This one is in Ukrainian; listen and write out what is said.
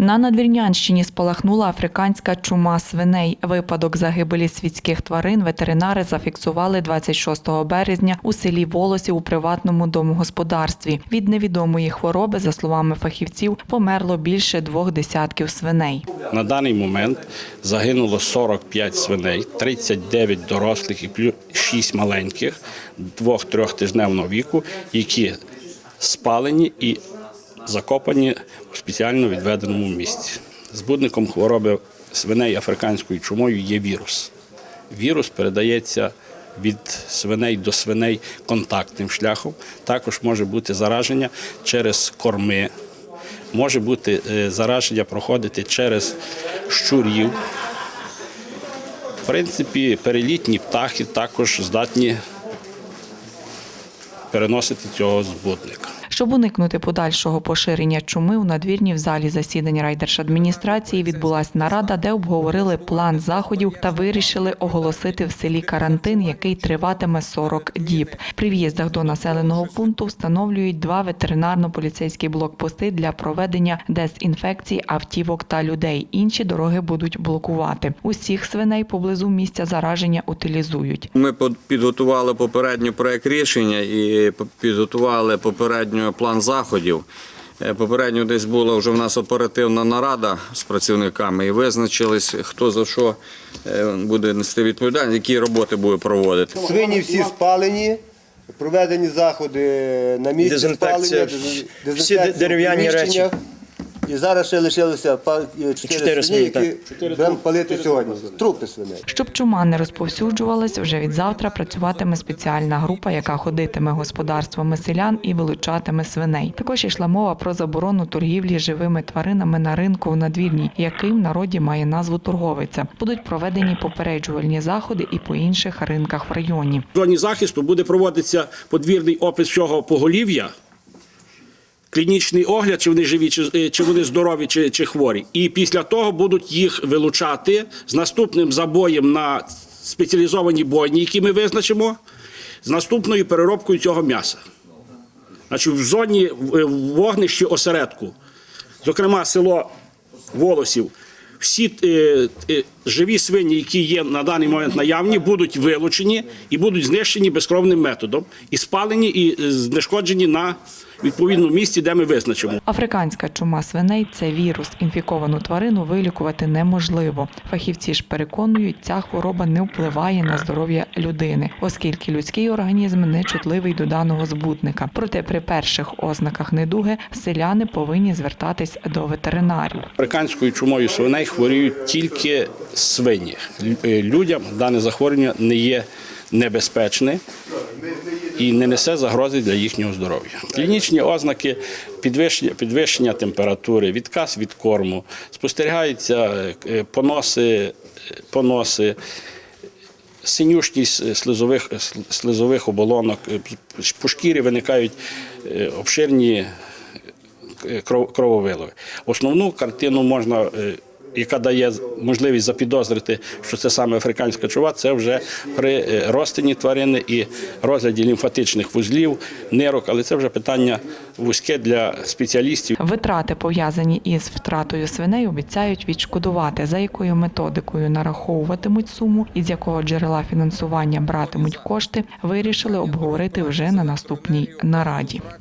На Надвірнянщині спалахнула африканська чума свиней. Випадок загибелі світських тварин ветеринари зафіксували 26 березня у селі Волосі у приватному домогосподарстві. Від невідомої хвороби, за словами фахівців, померло більше двох десятків свиней. На даний момент загинуло 45 свиней, 39 дорослих і плюс 6 маленьких, 2-3 тижневного віку, які спалені і закопані у спеціально відведеному місці. Збудником хвороби свиней африканською чумою є вірус. Вірус передається від свиней до свиней контактним шляхом. Також може бути зараження через корми, може бути е, зараження проходити через щурів. В принципі, перелітні птахи також здатні переносити цього збудника. Щоб уникнути подальшого поширення чуми, у надвірні в залі засідань райдержадміністрації відбулася нарада, де обговорили план заходів та вирішили оголосити в селі карантин, який триватиме 40 діб. При в'їздах до населеного пункту встановлюють два ветеринарно-поліцейські блокпости для проведення дезінфекції автівок та людей. Інші дороги будуть блокувати. Усіх свиней поблизу місця зараження утилізують. Ми підготували попередньо проект рішення і підготували попередньо план заходів. Е, Попередньо десь була вже в нас оперативна нарада з працівниками і визначились, хто за що е, буде нести відповідальність, які роботи буде проводити. Свині всі спалені, проведені заходи на місці Дезінфекція, спалення, дезінфекція всі дерев'яні приміщеннях. І зараз ще лишилося е, Чотири свині, свині, які будемо палити сьогодні. Трупи свиней. Щоб чума не розповсюджувалась, вже від завтра працюватиме спеціальна група, яка ходитиме господарствами селян і вилучатиме свиней. Також йшла мова про заборону торгівлі живими тваринами на ринку в надвірні, який в народі має назву торговиця. Будуть проведені попереджувальні заходи і по інших ринках в районі. В зоні захисту буде проводитися подвірний опис всього поголів'я, клінічний огляд, чи вони живі, чи, е, чи вони здорові, чи, чи хворі. І після того будуть їх вилучати з наступним забоєм на спеціалізовані бойні, які ми визначимо, з наступною переробкою цього м'яса. Значить, в зоні е, вогнищі осередку, зокрема село Волосів, всі е, живі свині, які є на даний момент наявні, будуть вилучені і будуть знищені безкровним методом, і спалені, і е, знешкоджені на відповідному місці, де ми визначимо. Африканська чума свиней це вірус. Інфіковану тварину вилікувати неможливо. Фахівці ж переконують, ця хвороба не впливає на здоров'я людини, оскільки людський організм не чутливий до даного збутника. Проте при перших ознаках недуги селяни повинні звертатись до ветеринарів. Африканською чумою свиней хворіють тільки свині. Е, Людям дане захворювання не є небезпечне і не несе загрози для їхнього здоров'я. Клінічні ознаки підвищення, підвищення температури, відказ від корму, спостерігаються е, поноси, е, поноси синюшність слизових, слизових оболонок, е, по шкірі виникають е, обширні е, кров- крововиливи. Основну картину можна, е, яка дає можливість запідозрити, що це саме африканська чува, це вже при е, розтині тварини і розгляді лімфатичних вузлів, нирок, але це вже питання вузьке для спеціалістів. Витрати, пов'язані із втратою свиней, обіцяють відшкодувати, за якою методикою нараховуватимуть суму і з якого джерела фінансування братимуть кошти, вирішили обговорити вже на наступній нараді.